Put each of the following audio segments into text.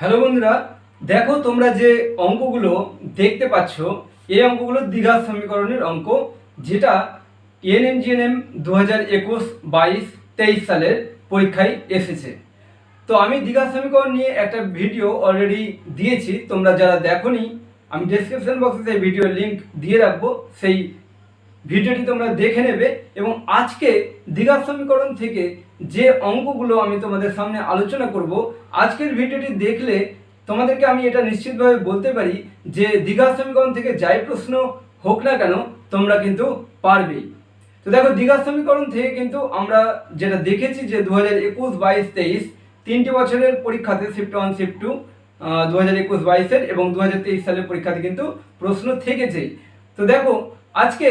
Hello বন্ধুরা, দেখো তোমরা যে অঙ্কগুলো দেখতে পাচ্ছ, এই অঙ্কগুলো দ্বিঘাত সমীকরণের অঙ্ক, যেটা এনএমজিএনএম দু হাজার একুশ বাইশ তেইশ সালের পরীক্ষায় এসেছে। তো আমি দ্বিঘাত সমীকরণ নিয়ে একটা ভিডিও অলরেডি দিয়েছি, তোমরা যারা দেখোনি, আমি ডেসক্রিপশন বক্সে সেই ভিডিওর লিঙ্ক দিয়ে রাখব, সেই ভিডিওটি তোমরা দেখে নেবে এবং আজকে দ্বিঘাত সমীকরণ থেকে যে অঙ্কগুলো আমি তোমাদের সামনে আলোচনা করব, আজকের ভিডিওটি দেখলে তোমাদেরকে আমি এটা নিশ্চিতভাবে বলতে পারি যে দ্বিঘাত সমীকরণ থেকে যাই প্রশ্ন হোক না কেন, তোমরা কিন্তু পারবেই। তো দেখো দ্বিঘাত সমীকরণ থেকে কিন্তু আমরা যেটা দেখেছি যে দু হাজার একুশ, বাইশ, তেইশ, তিনটি বছরের পরীক্ষাতে শিফট ওয়ান শিফট টু দু হাজার একুশ, বাইশের এবং দু হাজার তেইশ সালের পরীক্ষাতে কিন্তু প্রশ্ন থেকেছে তো দেখো, আজকে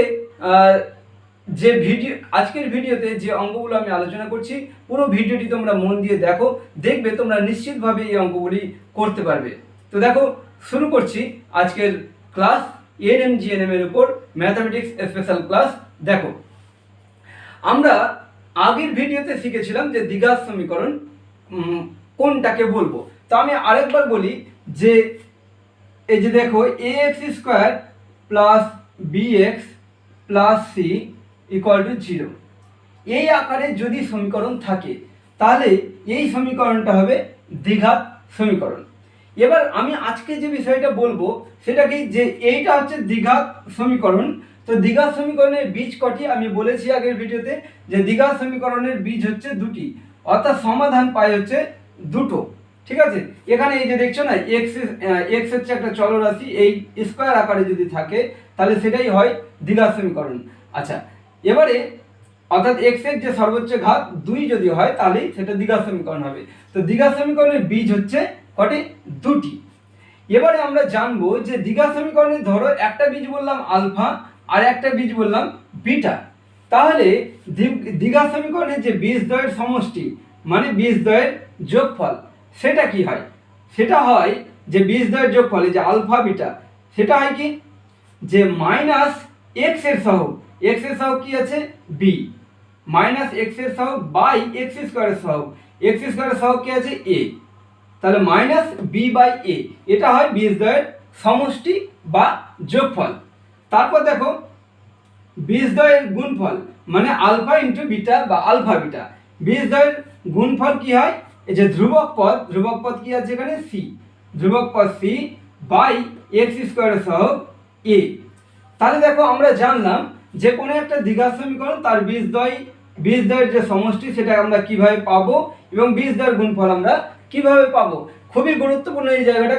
যে ভিডিও, আজকের ভিডিওতে যে অঙ্কগুলো আমি আলোচনা করছি, পুরো ভিডিওটি তোমরা মন দিয়ে দেখো, দেখবে তোমরা নিশ্চিতভাবে এই অঙ্কগুলি করতে পারবে। তো দেখো, শুরু করছি আজকের ক্লাস এনএম জিএনএম এর উপর ম্যাথামেটিক্স স্পেশাল ক্লাস দেখো। আমরা আগের ভিডিওতে শিখেছিলাম যে দ্বিঘাত সমীকরণ কোনটাকে বলব। তো আমি আরেকবার বলি যে, এই যে দেখো a x square plus b x plus c equal to zero এই আকারে যদি সমীকরণ থাকে, তাহলে এই সমীকরণটা হবে দ্বিঘাত সমীকরণ। এবার আমি আজকে যে বিষয়টা বলব সেটা কি যে এইটা হচ্ছে দ্বিঘাত সমীকরণ, তো দ্বিঘাত সমীকরণের বীজ কটি? আমি বলেছি আগের ভিডিওতে যে দ্বিঘাত সমীকরণের বীজ হচ্ছে দুটি, অর্থাৎ সমাধান পাই হচ্ছে দুটো, ঠিক আছে? এখানে এই যে দেখছ না এক্স এক্স হচ্ছে একটা চলরাশি, এই স্কোয়ার আকারে যদি থাকে, তাহলে সেটাই হয় দ্বিঘাত সমীকরণ। আচ্ছা এবারে অর্থাৎ এক্সের যে সর্বোচ্চ ঘাত দুই যদি হয় তাহলেই সেটা দ্বিঘাত সমীকরণ হবে। তো দ্বিঘাত সমীকরণের বীজ হচ্ছে কটি? দুটি। এবারে আমরা জানব যে দ্বিঘাত সমীকরণে ধরো একটা বীজ বললাম আলফা আর একটা বীজ বললাম বিটা। তাহলে দ্বিঘাত সমীকরণের যে বীজ দ্বয়ের সমষ্টি মানে বীজ দ্বয়ের যোগফল, সেটা কি হয়? সেটা হয় যে বীজ দ্বয়ের যোগফল যে আলফা বিটা, সেটা হয় কি? যে মাইনাস এক্সের সহগ। এক্সের সহগ কি আছে? বি মাইনাস এক্স সহগ বাই এক্স স্কোয়ারের সহগ। এক্স স্কোয়ারের সহগ কি আছে? এ তাহলে মাইনাস বি বাই এ এটা হয় বীজদ্বয়ের সমষ্টি বা যোগফল। তারপর দেখো বীজদ্বয়ের গুণফল মানে আলফা ইন্টু বিটা বা আলফা বিটা বীজদ্বয়ের গুণফল কি হয়? এই যে ধ্রুবক পদ ধ্রুবক পদ কি আছে এখানে? সি ধ্রুবক পদ সি বাই এক্স স্কোয়ারের সহগ এ তাহলে দেখো আমরা জানলাম যে কোনো একটা দ্বিঘাত সমীকরণ তার বীজদ্বয়, বীজদ্বয়ের যে সমষ্টি সেটা আমরা কীভাবে পাবো এবং বীজদ্বয়ের গুণফল আমরা কীভাবে পাবো? খুবই গুরুত্বপূর্ণ এই জায়গাটা।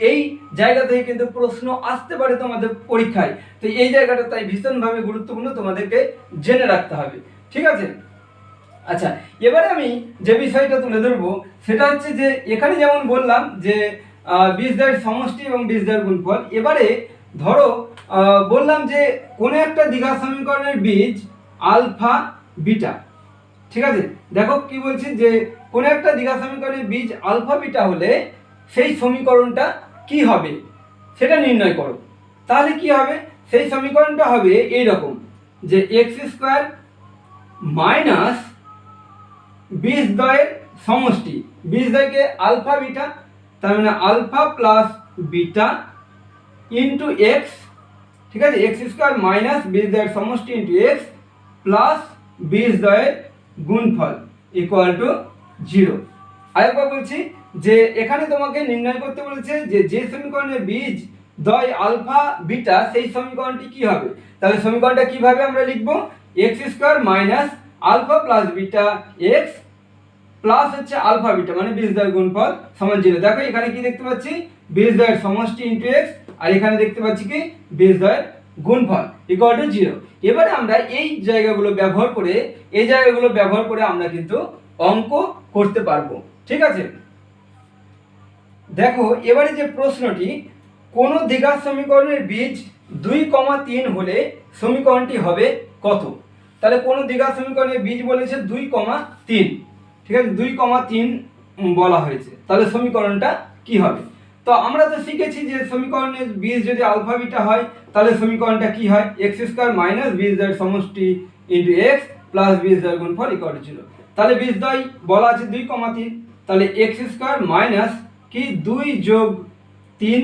এই জায়গা থেকে কিন্তু প্রশ্ন আসতে পারে তোমাদের পরীক্ষায়। তো এই জায়গাটা তাই ভীষণভাবে গুরুত্বপূর্ণ তোমাদেরকে জেনে রাখতে হবে। ঠিক আছে? আচ্ছা এবারে আমি যে বিষয়টা তুলে ধরবো, সেটা হচ্ছে যে এখানে যেমন বললাম যে বীজদ্বয়ের সমষ্টি এবং বীজদ্বয়ের গুণফল। এবারে ধরো বললাম যে কোনো একটা দ্বিঘাত সমীকরণের বীজ আলফা, বিটা, ঠিক আছে? দেখো কি বলছি যে কোনো একটা দ্বিঘাত সমীকরণের বীজ আলফা, বিটা হলে সেই সমীকরণটা কি হবে? সেটা নির্ণয় করো। তাহলে কি হবে? সেই সমীকরণটা হবে এই রকম যে এক্স স্কোয়ার মাইনাস বীজদ্বয়ের সমষ্টি বীজদ্বয়কে আলফা, বিটা, তার মানে alpha plus beta into x ঠিক আছে এক্স স্কোয়ার মাইনাস বীজদ্বয়ের সমষ্টি ইন্টু এক্স প্লাস বীজদ্বয়ের গুণফল ইকুয়াল টু জিরো আরেকবার বলছি যে এখানে তোমাকে নির্ণয় করতে বলেছে যে যে সমীকরণের বীজ দয় আলফা বিটা, সেই সমীকরণটি কি হবে? তাহলে সমীকরণটা কীভাবে আমরা লিখব? X square minus alpha plus beta x plus হচ্ছে আলফা বিটা মানে বীজদ্বয়ের গুণফল সমান জিরো দেখো এখানে কি দেখতে পাচ্ছি? বীজদ্বয়ের সমষ্টি ইন্টু এক্স আর এখানে দেখতে পাচ্ছি কি? বীজদ্বয়ের গুণফল ইকুয়াল টু জিরো এবারে আমরা এই জায়গাগুলো ব্যবহার করে, এই জায়গাগুলো ব্যবহার করে আমরা কিন্তু অঙ্ক করতে পারব। ঠিক আছে? দেখো, এবারে যে প্রশ্নটি, কোন দ্বিঘাত সমীকরণের বীজ দুই কমা তিন হলে সমীকরণটি হবে কত? তাহলে কোন দ্বিঘাত সমীকরণের বীজ বলেছে দুই কমা তিন। ঠিক আছে? দুই কমা তিন বলা হয়েছে। তাহলে সমীকরণটা কি হবে? তো আমরা তো শিখেছি যে সমীকরণের বীজ যদি আলফা বিটা হয়, তাহলে সমীকরণটা কি হয়? এক্স স্কোয়ার মাইনাস বীজ দ্বয়ের সমষ্টি ইন্টু এক্স প্লাস বীজ দ্বয়ের গুণফল ইকুয়াল ছিল তাহলে বীজ দয় বলা আছে দুই কমা তিন। তাহলে এক্স স্কোয়ার মাইনাস কি? দুই যোগ তিন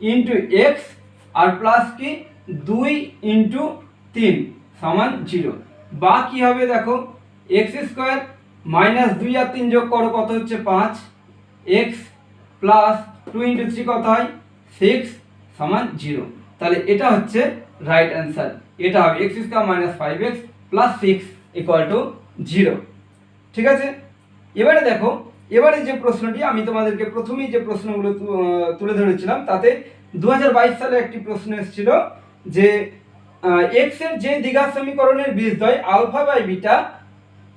ইন্টু এক্স আর প্লাস কি? দুই ইন্টু তিন সমান জিরো বা কি হবে দেখো? এক্স স্কোয়ার মাইনাস দুই আর তিন যোগ করো, কত হচ্ছে? পাঁচ। X plus two into three কত হয়? সিক্স সমান জিরো তাহলে এটা হচ্ছে রাইট অ্যান্সার এটা হবে x square minus five x plus six equal to zero ঠিক আছে? এবারে দেখো, এবারে যে প্রশ্নটি আমি তোমাদেরকে প্রথমেই যে প্রশ্নগুলো তুলে ধরেছিলাম, তাতে দু হাজার বাইশ সালে একটি প্রশ্ন এসেছিল যে এক্সের যে দ্বিঘাত সমীকরণের বীজদ্বয় আলফা বাই বিটা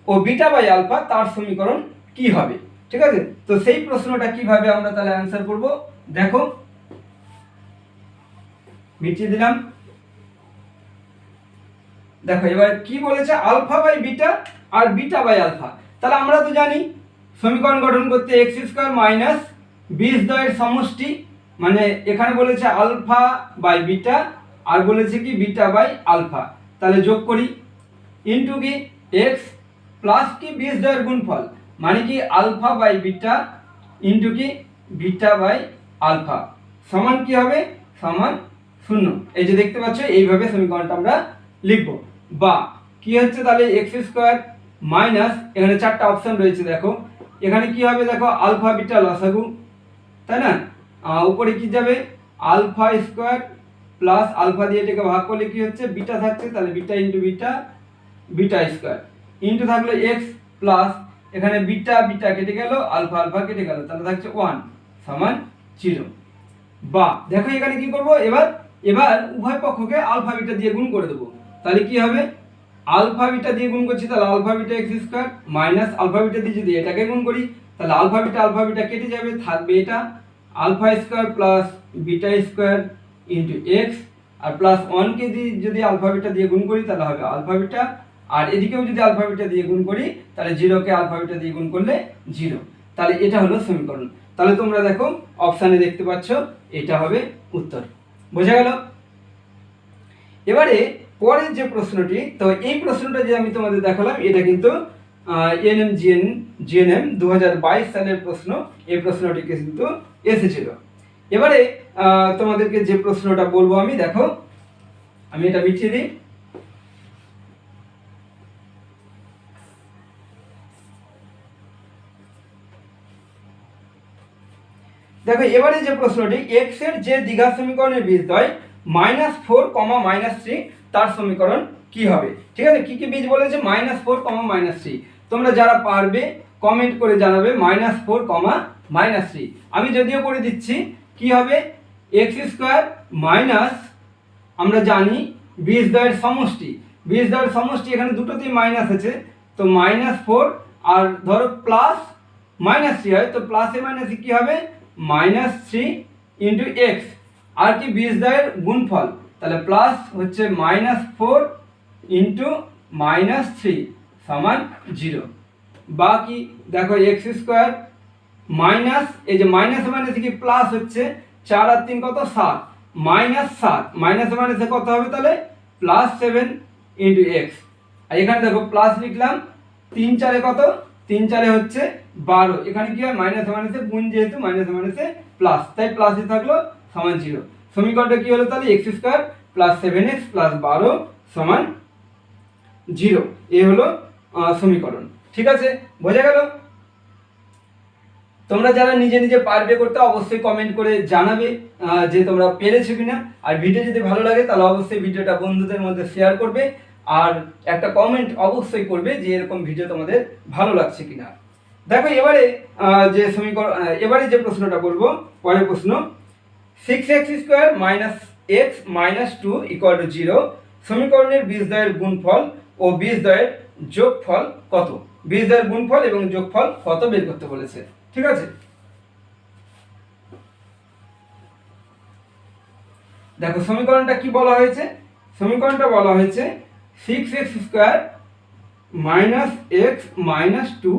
ও বিটা বাই আলফা তার সমীকরণ কি হবে? ঠিক আছে? তো সেই প্রশ্নটা কীভাবে আমরা তাহলে অ্যান্সার করব? দেখো, মিটিয়ে দিলাম। দেখো, এবার কি বলেছে? আলফা বাই বিটা আর বিটা বাই আলফা। তাহলে আমরা তো জানি, সমীকরণ গঠন করতে এক্স স্কোয়ার মাইনাস বিশ দয়ের সমষ্টি মানে এখানে বলেছে আলফা বাই বিটা, আর বলেছে কি বিটা বাই আলফা। তাহলে যোগ করি। ইন্টু কি? এক্স প্লাস কি? বিশ দয়ের গুণফল। মানে কি আলফা বাই বিটা ইন্টু কি? Beta by alpha. সমান কি হবে? সমান শূন্য। এই যে দেখতে পাচ্ছ, এইভাবে সমীকরণটা আমরা লিখব। বা কি হচ্ছে তাহলে? এক্স স্কোয়ার মাইনাস, এখানে চারটা অপশন রয়েছে, দেখো। এখানে কি হবে? দেখো, আলফা, বিটা লসাগু, তাই না? উপরে কি যাবে? আলফা স্কোয়ার প্লাস আলফা দিয়ে এটাকে ভাগ করলে কি হচ্ছে? বিটা থাকছে, তাহলে beta into beta beta square. Into থাকল এক্স প্লাস এখানে বিটা বিটা কেটে গেল, আলফা আলফা কেটে গেল, তাহলে থাকছে ওয়ান সমান জিরো বা, দেখো এখানে কি করব? এবার এবার উভয় পক্ষকে আলফা বিটা দিয়ে গুণ করে দেবো। তাহলে কি হবে? আলফা বিটা দিয়ে গুণ করছি, তাহলে alpha beta x square minus alpha beta দিয়ে যদি এটাকে গুণ করি, তাহলে আলফা বিটা আলফা বিটা কেটে যাবে, থাকবে এটা। Alpha square plus beta square into x আর প্লাস ওয়ানকে দিয়ে যদি আলফা বিটা দিয়ে গুণ করি, তাহলে হবে আলফা বিটা আর এদিকেও যদি আলফা বিটা দিয়ে গুণ করি, তাহলে জিরোকে আলফা বিটা দিয়ে গুণ করলে জিরো। তাহলে এটা হলো সমীকরণ। তাহলে তোমরা দেখো অপশানে দেখতে পাচ্ছ, এটা হবে উত্তর। বোঝা গেল? এবারে পরের যে প্রশ্নটি, তো এই প্রশ্নটা যে আমি তোমাদের দেখালাম, এটা কিন্তু এনএম জিএন জিএনএম দু হাজার বাইশ সালের প্রশ্ন। এই প্রশ্নটি কিন্তু এসেছিল। এবারে তোমাদেরকে যে প্রশ্নটা বলব আমি, দেখো, আমি এটা মিটিয়ে দিই। দেখো, এবারে যে প্রশ্নটি এক্সের যে দ্বিঘাত সমীকরণের বীজ বীজদ্বয় minus four comma minus three তার সমীকরণ কি হবে? ঠিক আছে? কি কি বীজ বলেছে? Minus four comma minus three তোমরা যারা পারবে কমেন্ট করে জানাবে minus four comma minus three আমি যদিও করে দিচ্ছি, কি হবে? এক্স স্কোয়ার মাইনাস আমরা জানি বীজদ্বয়ের সমষ্টি। বীজদ্বয়ের সমষ্টি, এখানে দুটোতেই মাইনাস আছে। তো মাইনাস ফোর আর ধরো প্লাস মাইনাস থ্রি হয়, তো প্লাসে মাইনাসে কী হবে? মাইনাস থ্রি ইন্টু এক্স আর কি বীজদ্বয়ের গুণফল? তাহলে প্লাস হচ্ছে minus four into minus three সমান জিরো বা কি দেখো এক্স স্কোয়ার মাইনাস এই যে মাইনাস মাইনাস কি? প্লাস হচ্ছে চার আর তিন কত? সাত। মাইনাস সাত। মাইনাস মাইনাসে কত হবে তাহলে? প্লাস সেভেন ইন্টু এক্স আর এখানে দেখো প্লাস লিখলাম, তিন চারে কত? তিন চারে হচ্ছে বারো। এখানে কি হয়? মাইনাস মাইনাসে গুণ যেহেতু মাইনাস মাইনাসে প্লাস তাই প্লাসে থাকল সমান জিরো সমীকরণটা কি হলো তাহলে? X square plus seven x plus বারো সমান জিরো এ হলো সমীকরণ। ঠিক আছে? বোঝা গেল? তোমরা যারা নিজে নিজে পারবে করতে অবশ্যই কমেন্ট করে জানাবে যে তোমরা পেরেছ কিনা। আর ভিডিও যদি ভালো লাগে, তাহলে অবশ্যই ভিডিওটা বন্ধুদের মধ্যে শেয়ার করবে। আর একটা কমেন্ট অবশ্যই করবে যে এরকম ভিডিও তোমাদের ভালো লাগছে কিনা। দেখো এবারে যে সমীকরণ এবারে যে প্রশ্নটা বলব, পরের প্রশ্ন six x square minus x minus two equal to zero সমীকরণের বীজদ্বয়ের গুণফল ও বীজদ্বয়ের যোগফল কত? বীজদ্বয়ের গুণফল এবং যোগফল কত বের করতে বলেছে? ঠিক আছে? দেখো, সমীকরণটা কি বলা হয়েছে? সমীকরণটা বলা হয়েছে six x square minus x minus two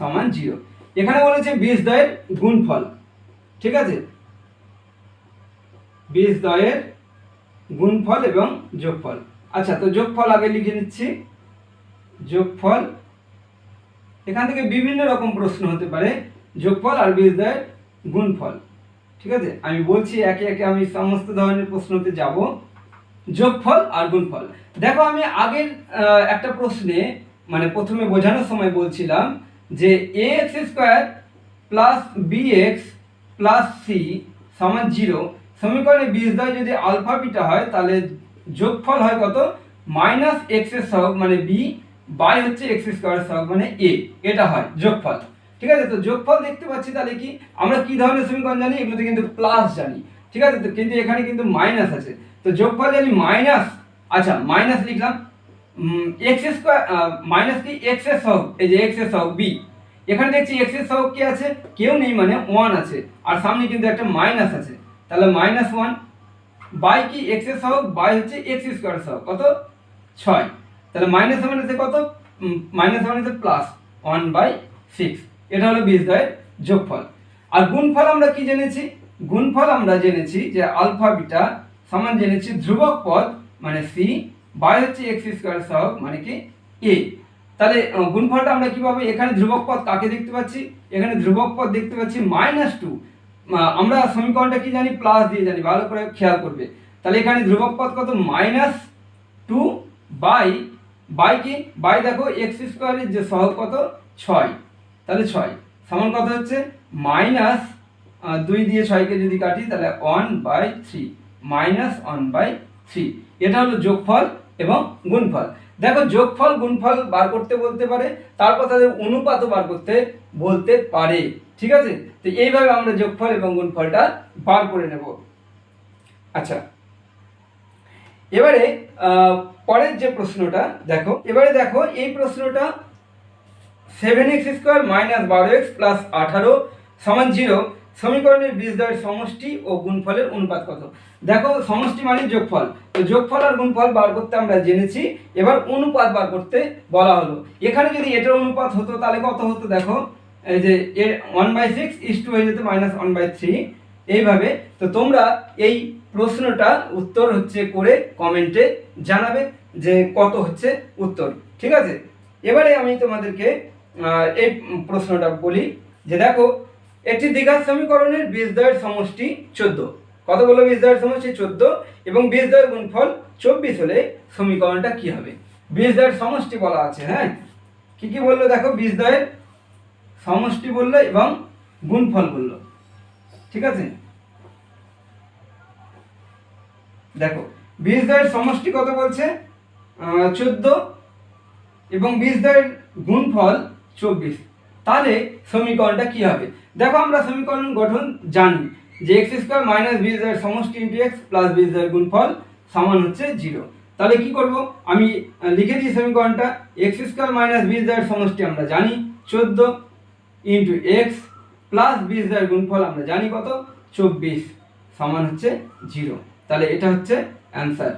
সমান জিরো। এখানে বলেছে বীজদ্বয়ের গুণফল। ঠিক আছে? বীজদ্বয়ের গুণফল এবং যোগফল। আচ্ছা তো যোগফল আগে লিখে নিচ্ছি। যোগফল, এখান থেকে বিভিন্ন রকম প্রশ্ন হতে পারে। যোগফল আর বীজদ্বয়ের গুণফল। ঠিক আছে? আমি বলছি, একে একে আমি সমস্ত ধরনের প্রশ্নতে যাব। যোগফল আর গুণফল। দেখো, আমি আগের একটা প্রশ্নে মানে প্রথমে বোঝানোর সময় বলছিলাম যে a x square plus b x plus c সমান জিরো সমীকরণে বীজদ্বয় যদি আলফা বিটা হয়, তাহলে যোগফল হয় কত? মাইনাস এক্সের সহগ মানে বি বাই হচ্ছে এক্স স্কোয়ার সহগ মানে এ এটা হয় যোগফল। ঠিক আছে? তো যোগফল দেখতে পাচ্ছি তাহলে কি? আমরা কি ধরনের সমীকরণ জানি? এগুলোতে কিন্তু প্লাস জানি। ঠিক আছে? তো কিন্তু এখানে কিন্তু মাইনাস আছে। তো যোগফল জানি মাইনাস আচ্ছা মাইনাস লিখলাম। এক্স স্কোয়ার মাইনাস কি? এক্সের সহগ, এই যে এক্সের সহগ বি এখানে দেখছি এক্সের সহগ কি আছে? কেউ নেই মানে ওয়ান আছে। আর সামনে কিন্তু একটা মাইনাস আছে। তাহলে মাইনাস ওয়ান বাই কি? এক্সের সহগ বাই হচ্ছে এক্স স্কোয়ার সহগ। কত? ছয়। তাহলে মাইনাস ওয়ান আছে কত? মাইনাস ওয়ান আছে প্লাস ওয়ান বাই সিক্স এটা হলো বীজদ্বয়ের যোগফল। আর গুণফল আমরা কি জেনেছি? গুণফল আমরা জেনেছি যে আলফা বিটা সমান জেনেছি ধ্রুবক পদ মানে সি বাই হচ্ছে এক্স স্কোয়ার সহগ মানে কি এ তাহলে গুণফলটা আমরা কীভাবে এখানে ধ্রুবক পদ কাকে দেখতে পাচ্ছি? এখানে ধ্রুবক পদ দেখতে পাচ্ছি মাইনাস টু আমরা সমীকরণটা কি জানি? প্লাস দিয়ে জানি, ভালো করে খেয়াল করবে। তাহলে এখানে ধ্রুবক পদ কত? মাইনাস টু বাই বাই কি? বাই দেখো এক্স স্কোয়ারের যে সহগ কত? ছয়। তাহলে ছয়। সমান কত হচ্ছে? মাইনাস দুই দিয়ে ছয়কে যদি কাটি, তাহলে one by three minus one by three এটা হলো যোগফল। এবং গুণফল। দেখো, যোগফল, গুণফল বার করতে বলতে পারে, তারপর তাদের অনুপাতও বার করতে বলতে পারে। ঠিক আছে? তো এইভাবে আমরা যোগফল এবং গুণফলটা বার করে নেব। আচ্ছা। এবারে পরের যে প্রশ্নটা, দেখো, এবারে দেখো, এই প্রশ্নটা সেভেন এক্স স্কোয়ার মাইনাস বারো এক্স প্লাস আঠারো সমান জিরো সমীকরণের বীজদ্বয়ের সমষ্টি ও গুণফলের অনুপাত কত? দেখো সমষ্টি মানে যোগফল। তো যোগফল আর গুণফল বার করতে আমরা জেনেছি, এবার অনুপাত বার করতে বলা হলো। এখানে যদি এটার অনুপাত হতো, তাহলে কত হতো দেখো? এই যে a one by six is two হয়ে যেত মাইনাস ওয়ান বাই থ্রি এইভাবে, তো তোমরা এই প্রশ্নটা উত্তর হচ্ছে করে কমেন্টে জানাবে যে কত হচ্ছে উত্তর। ঠিক আছে? এবারে আমি তোমাদেরকে এই প্রশ্নটা বলি যে দেখো, একটি দ্বিঘাত সমীকরণের বীজদ্বয়ের সমষ্টি চোদ্দ। কত বলল বীজদ্বয়ের সমষ্টি চোদ্দ এবং বীজদ্বয়ের গুণফল চব্বিশ হলে সমীকরণটা কি হবে? বীজদ্বয়ের সমষ্টি বলা আছে হ্যাঁ? কি কি বলল দেখো? বীজদ্বয়ের সমষ্টি বলল এবং গুণফল বলল। ঠিক আছে? দেখো বিশ বীজদ্বয়ের সমষ্টি কত বলছে? চোদ্দ এবং বিশ বীজদ্বয়ের গুণফল চব্বিশ। তাহলে সমীকরণটা কি হবে? দেখো আমরা সমীকরণ গঠন জানি। যে এক্স স্কোয়ার মাইনাস বীজদ্বয়ের সমষ্টি ইন্টু এক্স প্লাস বীজদ্বয়ের গুণফল সমান হচ্ছে জিরো তাহলে কি করব? আমি লিখে দিই সমীকরণটা। এক্স স্কোয়ার মাইনাস বীজদ্বয়ের সমষ্টি আমরা জানি চোদ্দ ইন্টু এক্স প্লাস বীজদ্বয়ের গুণফল আমরা জানি কত? চব্বিশ সমান হচ্ছে জিরো তাহলে এটা হচ্ছে অ্যান্সার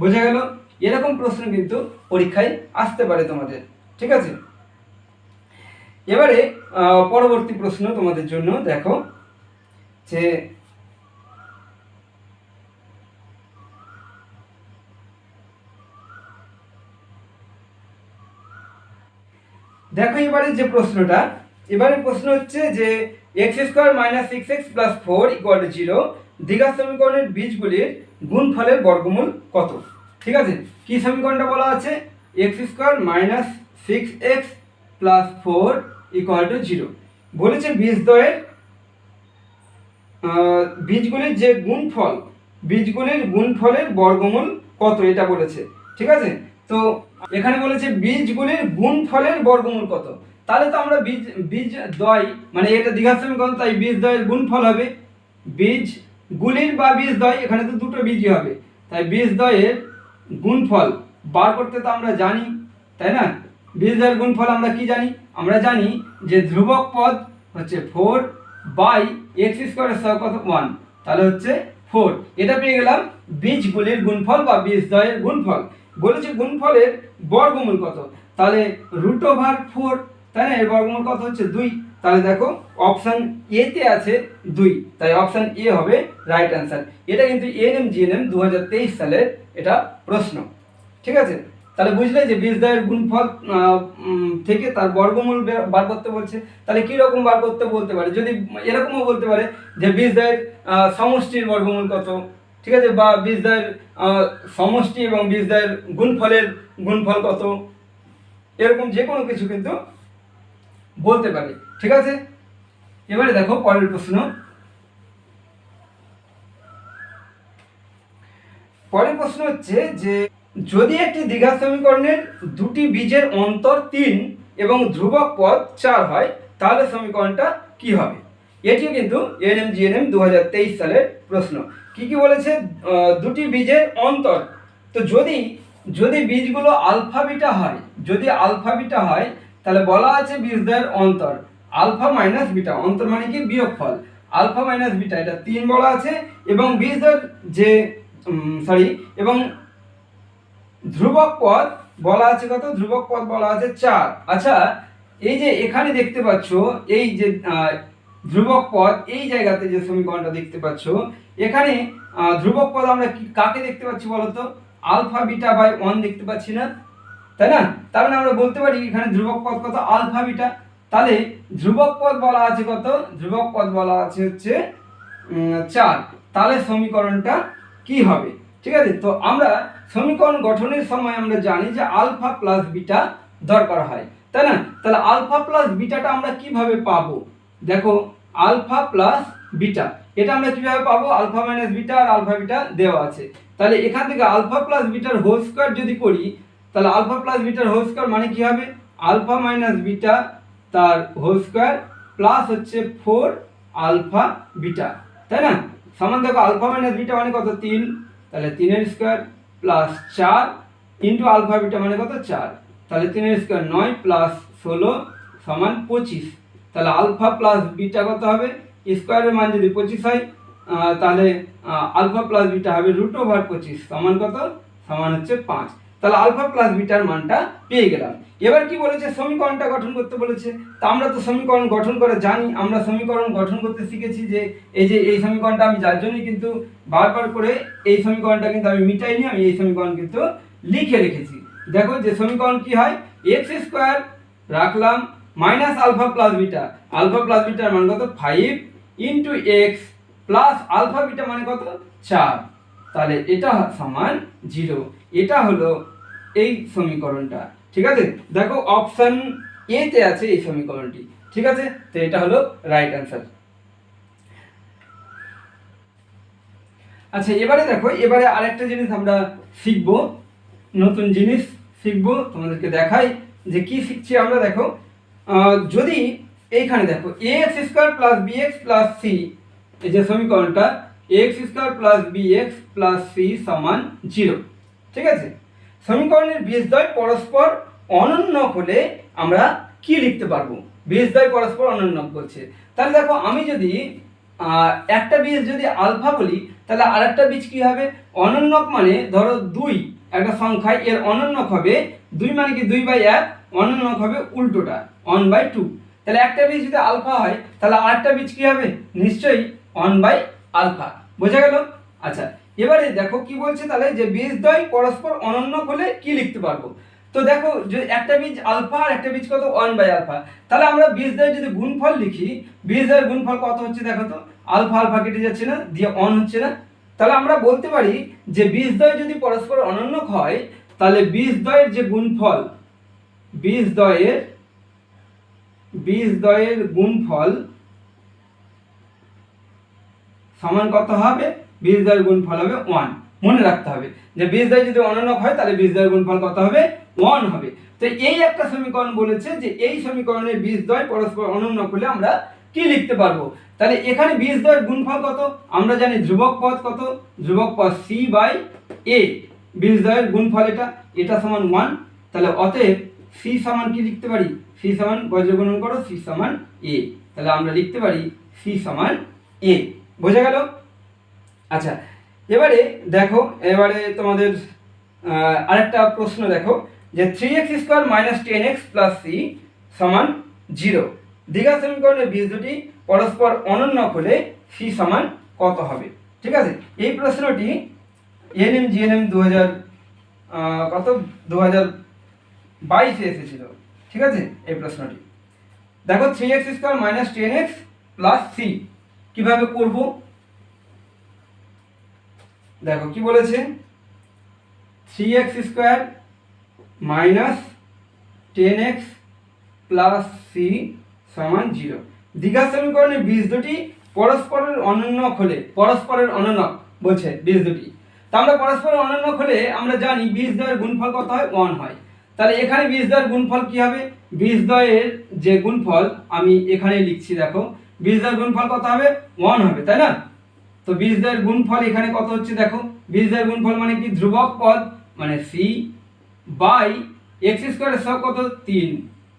বোঝা গেল? এরকম প্রশ্ন কিন্তু পরীক্ষায় আসতে পারে তোমাদের। ঠিক আছে? এবারে পরবর্তী প্রশ্ন তোমাদের জন্য দেখো। যে দেখো এবারে যে প্রশ্নটা, এবারে প্রশ্ন হচ্ছে যে x square minus six x plus four equal zero Digha সমীকরণের বীজগুলির গুণফলের বর্গমূল কত? ঠিক আছে? কি সমীকরণটা বলা আছে? X square minus six x plus four equal to zero বলেছে বীজদ্বয়ের বীজগুলির যে গুণফল, বীজগুলির গুণফলের বর্গমূল কত? এটা বলেছে। ঠিক আছে? তো এখানে বলেছে বীজগুলির গুণফলের বর্গমূল কত? তাহলে তো আমরা বীজ বীজ দয় মানে এটা দ্বিঘাত সমীকরণ তাই বীজ দয়ের গুণফল হবে। বীজ গুলির বা বীজ দয় এখানে তো দুটো বীজই হবে। তাই বীজ দয়ের গুণফল বার করতে তো আমরা জানি, তাই না? বীজ দয়ের গুণফল আমরা কি জানি? আমরা জানি যে ধ্রুবক পদ হচ্ছে ফোর বাই এক্স স্কোয়ারের সহ কত? ওয়ান। তাহলে হচ্ছে ফোর। এটা পেয়ে গেলাম বীজগুলির গুণফল বা বীজদ্বয়ের গুণফল। বলেছে গুণফলের বর্গমূল কত? তাহলে রুট ওভার ফোর তাই না? এর বর্গমূল কত হচ্ছে দুই। তাহলে দেখো অপশান এতে আছে দুই। তাই অপশান এ হবে রাইট অ্যান্সার এটা কিন্তু এনএম জিএনএম দু হাজার তেইশ সালের এটা প্রশ্ন। ঠিক আছে? তাহলে বুঝলে যে বীজদ্বয়ের গুণফল থেকে তার বর্গমূল বার করতে বলছে। তাহলে কি রকম বার করতে বলতে পারে? যদি এরকমও বলতে পারে যে বীজদ্বয়ের আহ, সমষ্টির বর্গমূল কত? ঠিক আছে? বা বীজদ্বয়ের আহ, সমষ্টি এবং বীজদ্বয়ের গুণফলের গুণফল কত? এরকম যে কোনো কিছু কিন্তু বলতে পারে। ঠিক আছে? এবারে দেখো পরের প্রশ্ন। পরের প্রশ্ন হচ্ছে যে যদি একটি দ্বিঘাত সমীকরণের দুটি বীজের অন্তর তিন এবং ধ্রুবক পদ চার হয়, তাহলে সমীকরণটা কি হবে? এটিও কিন্তু এনএম জিএনএম দু হাজার তেইশ সালের প্রশ্ন। কি কি বলেছে? দুটি বীজের অন্তর। তো যদি যদি বীজগুলো আলফাবিটা হয়, যদি আলফাবিটা হয়, তাহলে বলা আছে বীজদ্বয়ের অন্তর। আলফা মাইনাস বিটা, অন্তর মানে কি? বিয়োগফল। আলফা মাইনাস বিটা, এটা তিন বলা আছে, এবং বীজদ্বয়ের যে সরি এবং ধ্রুবক পদ বলা আছে কত? ধ্রুবক পদ বলা আছে চার। আচ্ছা এই যে এখানে দেখতে পাচ্ছ, এই যে ধ্রুবক পদ, এই জায়গাতে যে সমীকরণটা দেখতে পাচ্ছ, এখানে ধ্রুবক পদ আমরা কাকে দেখতে পাচ্ছি বলতো? আলফা, বিটা বাই ওয়ান দেখতে পাচ্ছি না? তাই না? তার মানে আমরা বলতে পারি এখানে ধ্রুবক পদ কত? Alpha, beta. তাহলে ধ্রুবক পদ বলা আছে কত? ধ্রুবক পদ বলা আছে হচ্ছে চার। তাহলে সমীকরণটা কি হবে? ঠিক আছে? তো আমরা সমীকরণ গঠনের সময় আমরা জানি যে আলফা প্লাস বিটা দরকার হয়, তাই না? তাহলে আলফা প্লাস বিটাটা আমরা কীভাবে পাবো? দেখো, আলফা প্লাস বিটা, এটা আমরা কীভাবে পাবো? আলফা মাইনাস বিটা আর আলফা বিটা দেওয়া আছে। তাহলে এখান থেকে আলফা প্লাস বিটার হোল স্কোয়ার যদি করি, তাহলে আলফা প্লাস বিটার হোল স্কোয়ার মানে কি হবে? আলফা মাইনাস বিটা তার হোল স্কোয়ার প্লাস হচ্ছে ফোর আলফা বিটা, তাই না? সমান দেখো, আলফা মাইনাস বিটা মানে কত? তিন। তাহলে তিনের স্কোয়ার প্লাস চার ইন্টু আলফা বিটা মানে কত? চার। তাহলে তিনের স্কোয়ার নয় প্লাস ষোলো সমান পঁচিশ। তাহলে আলফা প্লাস বিটা কত হবে? স্কোয়ারের মান যদি পঁচিশ হয় তাহলে আলফা প্লাস বিটা হবে রুট ওভার পঁচিশ। সমান কত? সমান হচ্ছে পাঁচ। তাহলে আলফা প্লাস বিটার মানটা পেয়ে গেলাম। এবার কি বলেছে? সমীকরণটা গঠন করতে বলেছে। তা আমরা তো সমীকরণ গঠন করে জানি। আমরা সমীকরণ গঠন করতে শিখেছি যে এই যে এই সমীকরণটা আমি যার জন্যই কিন্তু বারবার করে এই সমীকরণটা কিন্তু আমি মিটাইনি, আমি এই সমীকরণ কিন্তু লিখে রেখেছি। দেখো যে সমীকরণ কি হয়? এক্স স্কোয়ার রাখলাম minus alpha plus beta alpha plus bitter মান কত? Five into x plus alpha beta মানে কত? চার। তাহলে এটা সমান জিরো এটা হলো এই সমীকরণটা, ঠিক আছে? দেখো অপশন এতে আছে এই সমীকরণটি, ঠিক আছে? তো এটা হলো রাইট অ্যান্সার আচ্ছা এবারে দেখো, এবারে আরেকটা জিনিস আমরা শিখব, নতুন জিনিস শিখব, তোমাদেরকে দেখাই যে কি শিখছি আমরা, দেখো। যদি এইখানে দেখো a x square plus b x plus c এই যে সমীকরণটা x square plus b x plus c সমান জিরো ঠিক আছে? সমীকরণের বীজদ্বয় পরস্পর অনন্য হলে আমরা কি লিখতে পারব? বীজদ্বয় পরস্পর অনন্য বলছে। তাহলে দেখো, আমি যদি একটা বীজ যদি আলফা বলি, তাহলে আর একটা বীজ কি হবে? অনন্যক মানে ধরো দুই, একটা সংখ্যায় এর অনন্যক হবে দুই মানে কি দুই বাই এক? অনন্যক হবে উল্টোটা ওয়ান বাই টু তাহলে একটা বীজ যদি আলফা হয়, তাহলে আরেকটা বীজ কি হবে? নিশ্চয়ই ওয়ান বাই আলফা। বোঝা গেল? আচ্ছা এবারে দেখো কি বলছে তাহলে যে বীজদ্বয় পরস্পর অনন্য হলে কি লিখতে পারব? তো দেখো যে একটা বীজ আলফা আর একটা বীজ কত? One by alpha. তাহলে আমরা বীজদ্বয়ের যদি গুণফল লিখি বীজদ্বয়ের গুণফল কত হচ্ছে দেখো তো? আলফা আলফা কেটে যাচ্ছে না, দিয়ে অন হচ্ছে না। তাহলে আমরা বলতে পারি যে বীজদ্বয় যদি পরস্পর অনন্য হয়, তাহলে বীজদ্বয়ের যে গুণফল বীজদ্বয়ের বীজদ্বয়ের গুণফল সমান কত হবে? বীজদ্বয়ের গুণফল হবে ওয়ান মনে রাখতে হবে যে বিশ বীজদ্বয় যদি অনন্য হয়, তাহলে বিশ বীজদ্বয়ের গুণফল কত হবে? ওয়ান হবে। তো এই একটা সমীকরণ বলেছে যে এই সমীকরণের বীজদ্বয় পরস্পর অনন্য হলে আমরা কি লিখতে পারব? তাহলে এখানে বীজদ্বয়ের গুণফল কত? আমরা জানি ধ্রুবক পদ কত? ধ্রুবক পদ সি বাই এ বীজদ্বয়ের গুণফল এটা। এটা সমান ওয়ান তাহলে অতএব সি সমান কি লিখতে পারি? সি সমান বজ্রগুণন করো সি সমান এ তাহলে আমরা লিখতে পারি সি সমান এ বোঝা গেল? আচ্ছা এবারে দেখো, এবারে তোমাদের আরেকটা প্রশ্ন দেখো, যে three x square minus ten x plus c সমান জিরো দীঘা সমীকরণের বীজ দুটি পরস্পর অনন্য হলে সি সমান কত হবে? ঠিক আছে? এই প্রশ্নটি এনএম, জিএনএম দু হাজার কত? দু হাজার বাইশে এসেছিল। ঠিক আছে? এই প্রশ্নটি। দেখো three x square minus ten x plus c কীভাবে করব? দেখো, কি বলেছে? Three x square minus ten x plus c সমান জিরো দীঘা সমীকরণের বীজ দুটি পরস্পরের অনন্যক হলে পরস্পরের অনন্যক বলছে বীজ দুটি। তা আমরা পরস্পরের অনন্যক হলে আমরা জানি বীজ দ্বয়ের গুণফল কত হয়? ওয়ান হয়। তাহলে এখানে বীজ দ্বয়ের গুণফল কি হবে? বীজ দ্বয়ের যে গুণফল আমি এখানে লিখছি, দেখো। বীজ দ্বয়ের গুণফল কত হবে? ওয়ান হবে, তাই না? তো বীজ দ্বয়ের গুণফল এখানে কত হচ্ছে দেখো? বীজ দ্বয়ের গুণফল মানে কি? ধ্রুবক পদ মানে সি বাই এক্স স্কোয়ারের সব কত? তিন।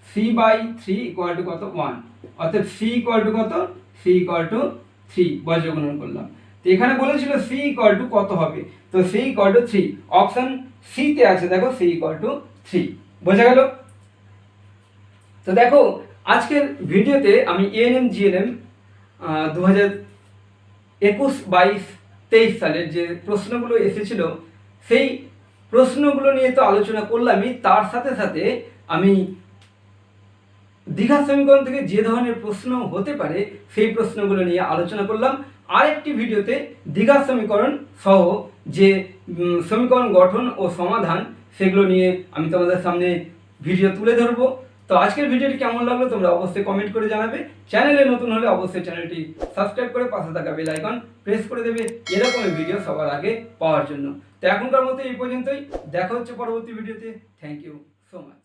C by three equal to কত? ওয়ান অর্থাৎ সি ইকুয়াল টু কত? সি ইকুয়াল টু থ্রি বজ্রগুণন করলাম। তো এখানে বলেছিল সি ইকুয়াল টু কত হবে? তো c equal to three option সিতে আছে দেখো সি ইকুয়াল টু থ্রি বোঝা গেল? তো দেখো, আজকের ভিডিওতে আমি এএনএম জিএনএম দু হাজার একুশ বাইশ তেইশ সালের যে প্রশ্নগুলো এসেছিল, সেই প্রশ্নগুলো নিয়ে তো আলোচনা করলামই। তার সাথে সাথে আমি দীঘা সমীকরণ থেকে যে ধরনের প্রশ্ন হতে পারে, সেই প্রশ্নগুলো নিয়ে আলোচনা করলাম। আরেকটি ভিডিওতে দীঘা সমীকরণ সহ যে সমীকরণ গঠন ও সমাধান, সেগুলো নিয়ে আমি তোমাদের সামনে ভিডিও তুলে ধরবো। তো আজকের ভিডিওটি কেমন লাগল তোমরা অবশ্যই কমেন্ট করে জানাবে। চ্যানেলে নতুন হলে অবশ্যই চ্যানেলটি সাবস্ক্রাইব করে পাশে থাকা বেল আইকন প্রেস করে দেবে এরকম ভিডিও সবার আগে পাওয়ার জন্য। তো এখনকার মতো এই পর্যন্তই। দেখা হচ্ছে পরবর্তী ভিডিওতে থ্যাংক ইউ সো মাচ